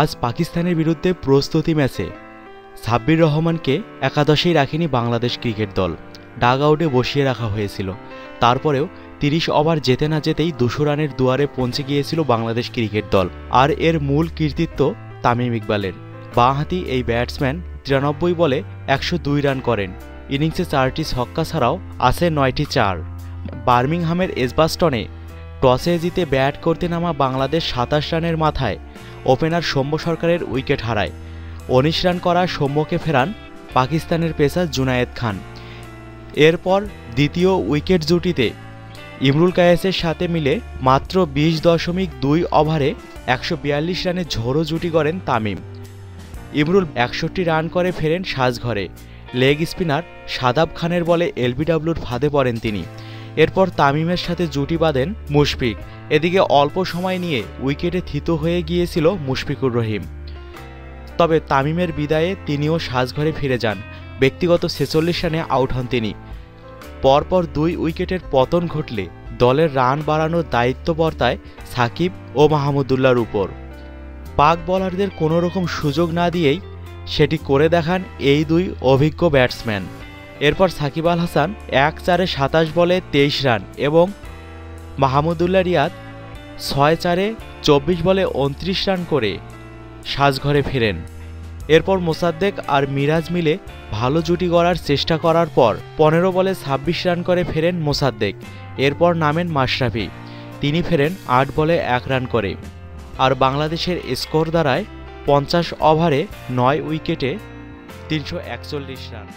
আজ পাকিস্তানের বিরুদ্ধে প্রস্তুতি ম্যাচে সাব্বির রহমানকে একাদশেই রাখেনি বাংলাদেশ ক্রিকেট দল। ডাগ আউটে বসিয়ে রাখা হয়েছিল। তারপরেও তিরিশ ওভার যেতে না যেতেই দুশো রানের দুয়ারে পৌঁছে গিয়েছিল বাংলাদেশ ক্রিকেট দল। আর এর মূল কৃতিত্ব তামিম ইকবালের। বাঁহাতি এই ব্যাটসম্যান তিরানব্বই বলে একশো দুই রান করেন। ইনিংসে চারটি ছক্কা ছাড়াও আছে নয়টি চার। বার্মিংহামের এসবাস্টনে টসে জিতে ব্যাট করতে নামা বাংলাদেশ সাতাশ রানের মাথায়। ওপেনার সৌম্য সরকারের উইকেট হারায়। উনিশ রান করা সৌম্যকে ফেরান পাকিস্তানের পেসার জুনায়েদ খান। এরপর দ্বিতীয় উইকেট জুটিতে ইমরুল কায়েসের সাথে মিলে মাত্র বিশ দশমিক দুই ওভারে একশো বিয়াল্লিশ রানে ঝোড়ো জুটি করেন তামিম। ইমরুল একষট্টি রান করে ফেরেন সাজঘরে। লেগ স্পিনার সাদাব খানের বলে এলবিডব্লিউর ফাঁদে পড়েন তিনি। এরপর তামিমের সাথে জুটি বাঁধেন মুশফিক। এদিকে অল্প সময় নিয়ে উইকেটে থিত হয়ে গিয়েছিল মুশফিকুর রহিম। তবে তামিমের বিদায়ে তিনিও সাজঘরে ফিরে যান। ব্যক্তিগত ছেচল্লিশ রানে আউট হন তিনি। পরপর দুই উইকেটের পতন ঘটলে দলের রান বাড়ানোর দায়িত্ব বর্তায় সাকিব ও মাহমুদুল্লাহর উপর। পাক বলারদের কোনো রকম সুযোগ না দিয়েই সেটি করে দেখান এই দুই অভিজ্ঞ ব্যাটসম্যান। এরপর সাকিব আল হাসান এক চারে সাতাশ বলে তেইশ রান এবং মাহমুদুল্লাহ রিয়াদ ছয় চারে চব্বিশ বলে উনত্রিশ রান করে সাজঘরে ফেরেন। এরপর মোসাদ্দেক আর মিরাজ মিলে ভালো জুটি গড়ার চেষ্টা করার পর পনেরো বলে ছাব্বিশ রান করে ফেরেন মোসাদ্দেক। এরপর নামেন মাশরাফি। তিনি ফেরেন আট বলে এক রান করে। আর বাংলাদেশের স্কোর দ্বারায় পঞ্চাশ ওভারে নয় উইকেটে তিনশো একচল্লিশ রান।